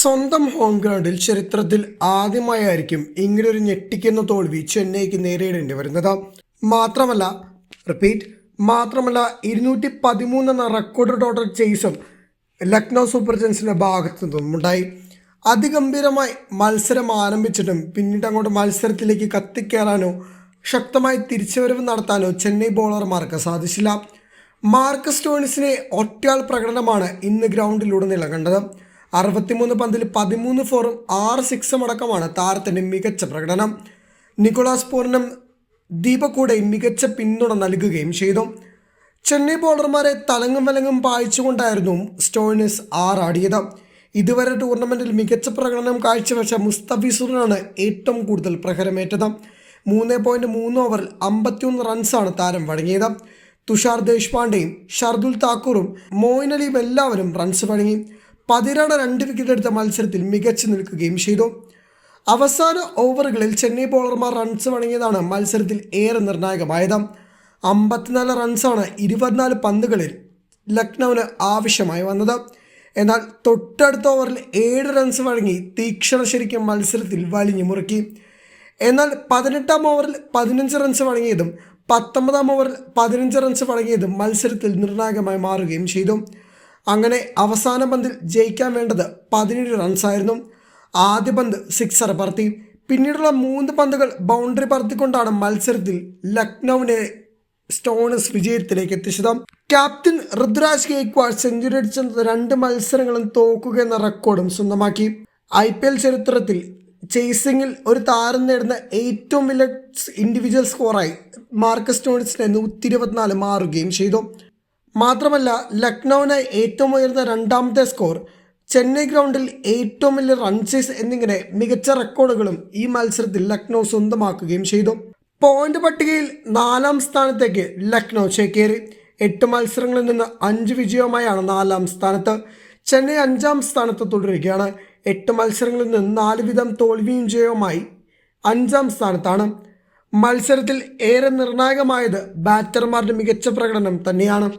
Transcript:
സ്വന്തം ഹോം ഗ്രൗണ്ടിൽ ചരിത്രത്തിൽ ആദ്യമായായിരിക്കും ഇങ്ങനൊരു ഞെട്ടിക്കുന്ന തോൽവി ചെന്നൈക്ക് നേരിടേണ്ടി വരുന്നത്. മാത്രമല്ല റിപ്പീറ്റ് മാത്രമല്ല ഇരുന്നൂറ്റി പതിമൂന്ന് എന്ന റെക്കോർഡ് ടോട്ടൽ ചേസും ലക്നൗ സൂപ്പർ ജെൻസിന്റെ ഭാഗത്തു നിന്നുമുണ്ടായി അതിഗംഭീരമായി മത്സരം ആരംഭിച്ചിട്ടും പിന്നീട് അങ്ങോട്ട് മത്സരത്തിലേക്ക് കത്തിക്കയറാനോ ശക്തമായി തിരിച്ചുവരവ് നടത്താനോ ചെന്നൈ ബോളർമാർക്ക് സാധിച്ചില്ല. മാർക്കസ് സ്റ്റോൺസിനെ ഒറ്റയാൾ പ്രകടനമാണ് ഇന്ന് ഗ്രൗണ്ടിലുടനീളം കണ്ടത് അറുപത്തിമൂന്ന് പന്തിൽ പതിമൂന്ന് ഫോറും ആറ് സിക്സും അടക്കമാണ് താരത്തിന്റെ മികച്ച പ്രകടനം. നിക്കോളാസ് പോറിനും ദീപക്കൂടെ മികച്ച പിന്തുണ നൽകുകയും ചെയ്തു. ചെന്നൈ ബോളർമാരെ തലങ്ങും വലങ്ങും പായിച്ചുകൊണ്ടായിരുന്നു സ്റ്റോയിനിസ് ആറാടിയത്. ഇതുവരെ ടൂർണമെന്റിൽ മികച്ച പ്രകടനം കാഴ്ചവെച്ച മുസ്തഫിസുറിനാണ് ഏറ്റവും കൂടുതൽ പ്രഹരമേറ്റത്. മൂന്ന് പോയിന്റ് മൂന്ന് ഓവറിൽ അമ്പത്തിയൊന്ന് റൺസാണ് താരം വഴങ്ങിയത്. തുഷാർ ദേശ്പാണ്ഡെയും ഷർദുൽ താക്കൂറും മോയിൻ അലിയും എല്ലാവരും റൺസ് വഴങ്ങി. പതിനാറ് രണ്ട് വിക്കറ്റ് എടുത്ത മത്സരത്തിൽ മികച്ചു നിൽക്കുകയും ചെയ്തു. അവസാന ഓവറുകളിൽ ചെന്നൈ ബോളർമാർ റൺസ് വഴങ്ങിയതാണ് മത്സരത്തിൽ ഏറെ നിർണായകമായത്. അമ്പത്തിനാല് റൺസാണ് ഇരുപത്തിനാല് പന്തുകളിൽ ലക്നൌവിന് ആവശ്യമായി വന്നത്. എന്നാൽ തൊട്ടടുത്ത ഓവറിൽ ഏഴ് റൺസ് വഴങ്ങി തീക്ഷണ ശരിക്കും മത്സരത്തിൽ വലിഞ്ഞു മുറുക്കി. എന്നാൽ പതിനെട്ടാം ഓവറിൽ പതിനഞ്ച് റൺസ് വഴങ്ങിയതും പത്തൊമ്പതാം ഓവറിൽ പതിനഞ്ച് റൺസ് വഴങ്ങിയതും മത്സരത്തിൽ നിർണായകമായി മാറുകയും ചെയ്തു. അങ്ങനെ അവസാന പന്തിൽ ജയിക്കാൻ വേണ്ടത് പതിനേഴ് റൺസായിരുന്നു ആദ്യ പന്ത് സിക്സർ പറത്തി. പിന്നീടുള്ള മൂന്ന് പന്തുകൾ ബൗണ്ടറി പറത്തിക്കൊണ്ടാണ് മത്സരത്തിൽ ലക്നൌവിനെ സ്റ്റോണസ് വിജയത്തിലേക്ക് എത്തിച്ചത്. ക്യാപ്റ്റൻ ഋതുരാജ് ഗേക്വാൾ സെഞ്ചുറി അടിച്ച രണ്ട് മത്സരങ്ങളും തോക്കുക എന്ന റെക്കോർഡും സ്വന്തമാക്കി. ഐ പി എൽ ചരിത്രത്തിൽ ചേസിംഗിൽ ഒരു താരം നേടുന്ന ഏറ്റവും വലിയ ഇൻഡിവിജ്വൽ സ്കോറായി മാർക്കസ് സ്റ്റോൺസിനെ നൂറ്റി ഇരുപത്തിനാല് മാറുകയും ചെയ്തു. മാത്രമല്ല ലക്നൌവിന് ഏറ്റവും ഉയർന്ന രണ്ടാമത്തെ സ്കോർ ചെന്നൈ ഗ്രൗണ്ടിൽ ഏറ്റവും വലിയ റൺസീസ് എന്നിങ്ങനെ മികച്ച റെക്കോർഡുകളും ഈ മത്സരത്തിൽ ലക്നൗ സ്വന്തമാക്കുകയും ചെയ്തു. പോയിന്റ് പട്ടികയിൽ നാലാം സ്ഥാനത്തേക്ക് ലക്നൗ ചേക്കേറി. എട്ട് മത്സരങ്ങളിൽ നിന്ന് അഞ്ച് വിജയവുമായാണ് നാലാം സ്ഥാനത്ത്. ചെന്നൈ അഞ്ചാം സ്ഥാനത്ത് തുടരുകയാണ്. എട്ട് മത്സരങ്ങളിൽ നിന്ന് നാല് വിധം തോൽവിയും ജയവുമായി അഞ്ചാം സ്ഥാനത്താണ്. മത്സരത്തിൽ ഏറെ നിർണായകമായത് ബാറ്റർമാരുടെ മികച്ച പ്രകടനം തന്നെയാണ്.